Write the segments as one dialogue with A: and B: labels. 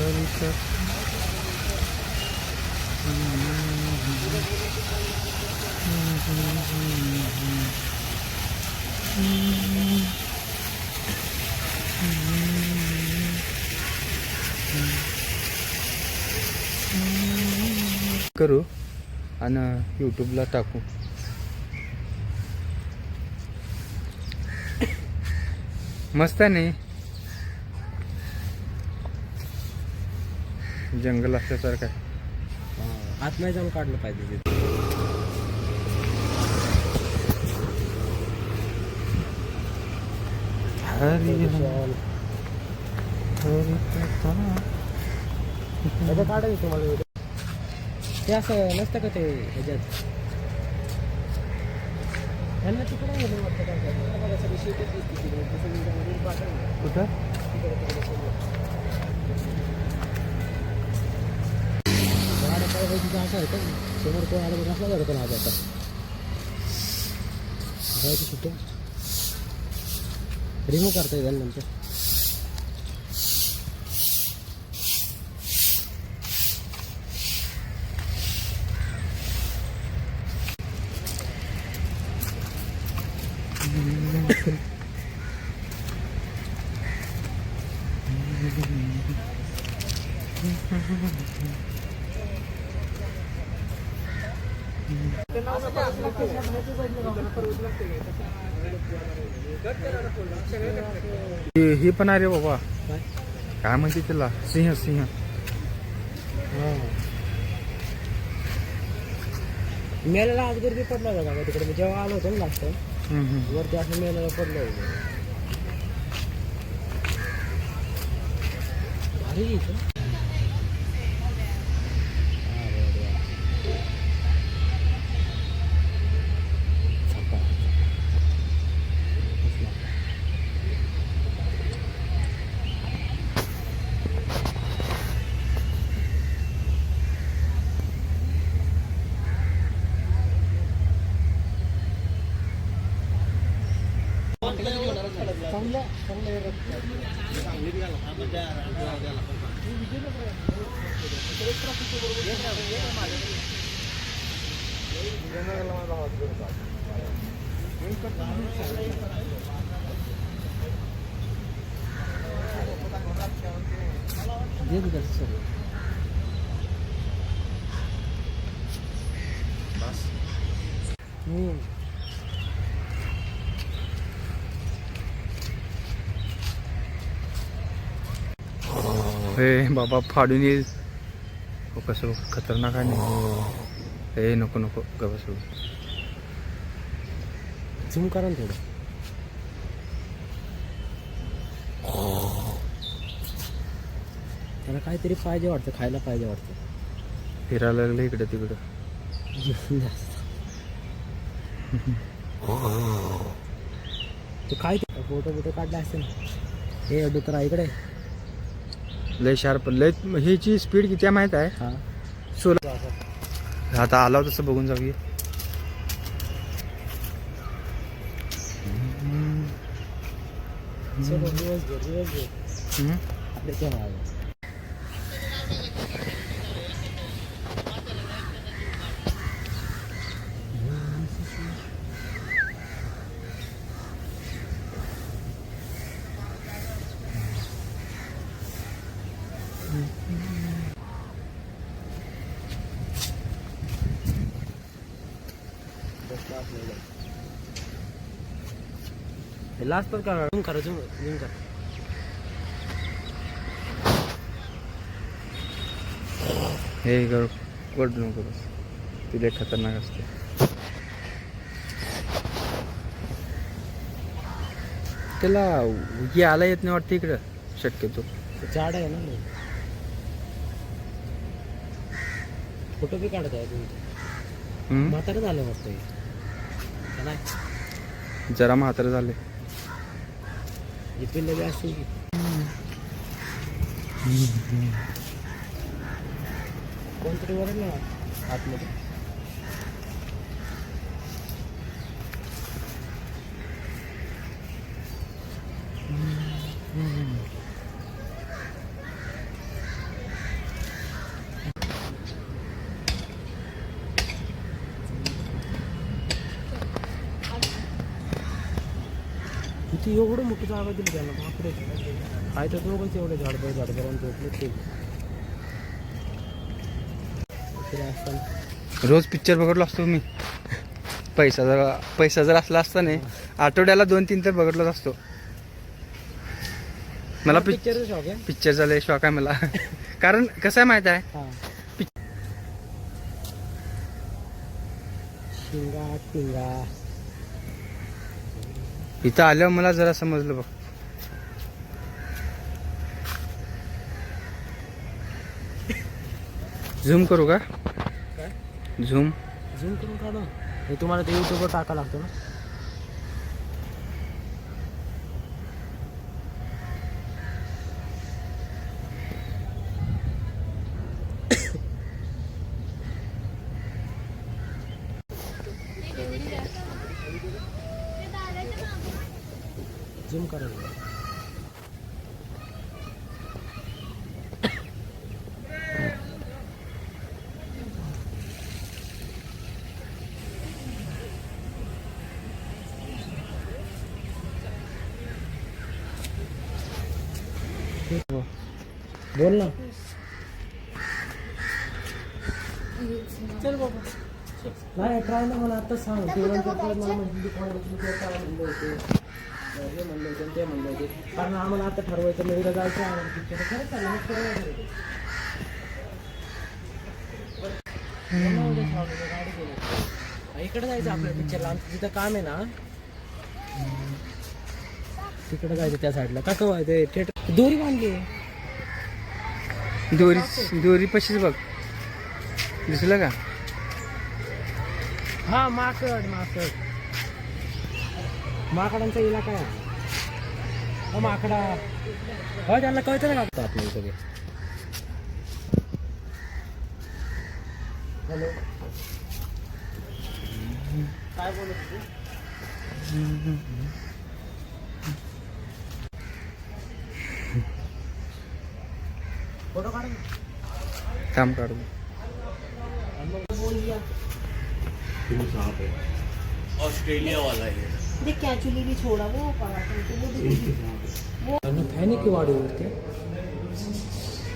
A: इथे. करू आणि यूट्यूबला टाकू मस्त नाही जंगल असल्यासारखं आहे
B: आत नाही जाऊन काढलं पाहिजे ते
A: हरी हरी कथा.
B: त्याचं काढायचं तुम्हाला video. ते असं नसतं का ते ह्याच्यात ह्यांना तिकडे गेलं वाटतं काय काय. तिकडे बघा सगळी शेतीच दिसते तिकडे. तसं मी जरा reel पाठवेन ना.
A: कुठं
B: तिकडे आहे का समोर कोण आलं तर झालं पण आज आता जायची सुट्ट्या रिमूव्ह करता येईल नंतर
A: हे- हे पण आहे रे बाबा.
B: काय
A: म्हणते त्याला सिंह सिंह.
B: मेल्याला आज गर्दी पडला होता का तिकडे? मी जेव्हा आलो होतो ना लास्ट टाइम
A: हम्म, हम्म.
B: वरती असं मेल्याला पडलं होतं. भारी দিয়ে দিতে
A: हे बाबा फाडून येईल. हो कसं खतरनाक आहे नाही हे. नको नको गबस
B: झूम करा ना थोडं. त्याला काहीतरी पाहिजे वाटतं खायला पाहिजे वाटतं.
A: फिरायला लागलं इकडे तिकडं.
B: ते काय फोटो बिटो काढले असते ना? हे डुकरा इकडे.
A: लय शार्प लय ह्याची स्पीड किती आहे माहीत आहे?
B: हा.
A: सोला आता आला तसं बघून जाऊया. हम्म.
B: लास्ट पण करा. झूम करा झूम झूम करा.
A: हे कर वडू नको बस. ती लय खतरनाक असते. त्याला यायला येत नाही वाटतं इकडं. शक्यतो.
B: झाड आहे ना लय. फोटो बी काढत आहे तुम्ही? म्हातारं झालं वाटतं हे.
A: जरा म्हातारं झाले.
B: पिल्ले बी असतील की कोणतरी वरेल ना आतमध्ये. किती एवढं मोठी जागा दिली त्याला बापरे. काय तर दोघंच एवढे झाडभर झाडभरांनी झोपले ते.
A: रोज पिक्चर बघितलो असतो मी. पैसा जर पैसा जर असला असता नाही आठवड्याला दोन तीन तर बघितलोच असतो. मला पिक
B: पिक्चरचा शॉक आहे.
A: पिक्चरचा लय शॉक आहे मला. कारण कसं आहे माहीत आहे?
B: टिंगा
A: इथं आल्यावर मला जरा समजलं बघ. झूम करू का?
B: काय?
A: झूम.
B: झूम करून काढा? हे तुम्हाला ते युट्यूबवर टाका लागतो ना. झूम करायचं बोल ना. चल बाबा नाही ट्राय ना मला आता सांग. मला हे म्हणले होते ते म्हणले होते कारण आम्हाला आता ठरवायचं मी उद्या जायचं आहे पिक्चर खरं चालेल मग करूया घरी. चला उद्या ठरवलं, गाडी घेऊन. हा, इकडे जायचं आपल्या पिक्चरला आमचं तिथं काम आहे ना तिकडे जायचं त्या साईडला का कवा ते थिएटर दोरी बांधली.
A: दोरी दोरी पशीच बघ दिसलं का
B: हा माकड माकड माकडांचा इलाका आहे. हो माकडा. हो त्यांना कळतं ना का? आपल्या सगळे. हॅलो. काय बोलत होती? फोटो काढ.
A: काम काढू.
B: आणि मग बोलूया
C: देख कैचुली भी छोड़ा वो पड़ा तो वो देखो
B: आणि फॅन की वाढीवरती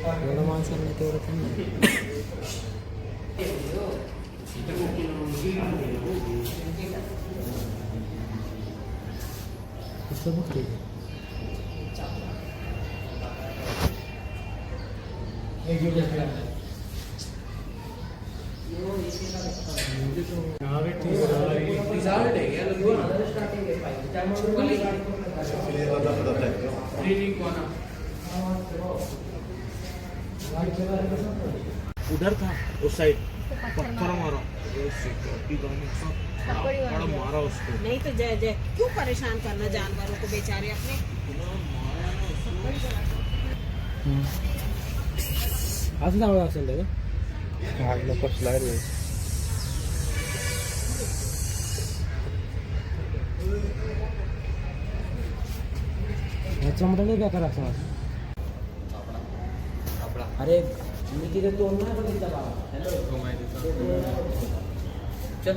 B: एवढं माणसांना तेवढं पण नाही कसं बघ उधर था उस साइड पत्थर मारा। मारा उसको।
C: नहीं तो जय जय। क्यों परेशान करना जानवरों को बेचारे अपने?
B: असं असेल
A: कसला रे
B: ह्याच्यामध्ये बेकार असा अरे मी तिथे तोंड नाही बघितला बाबा चल.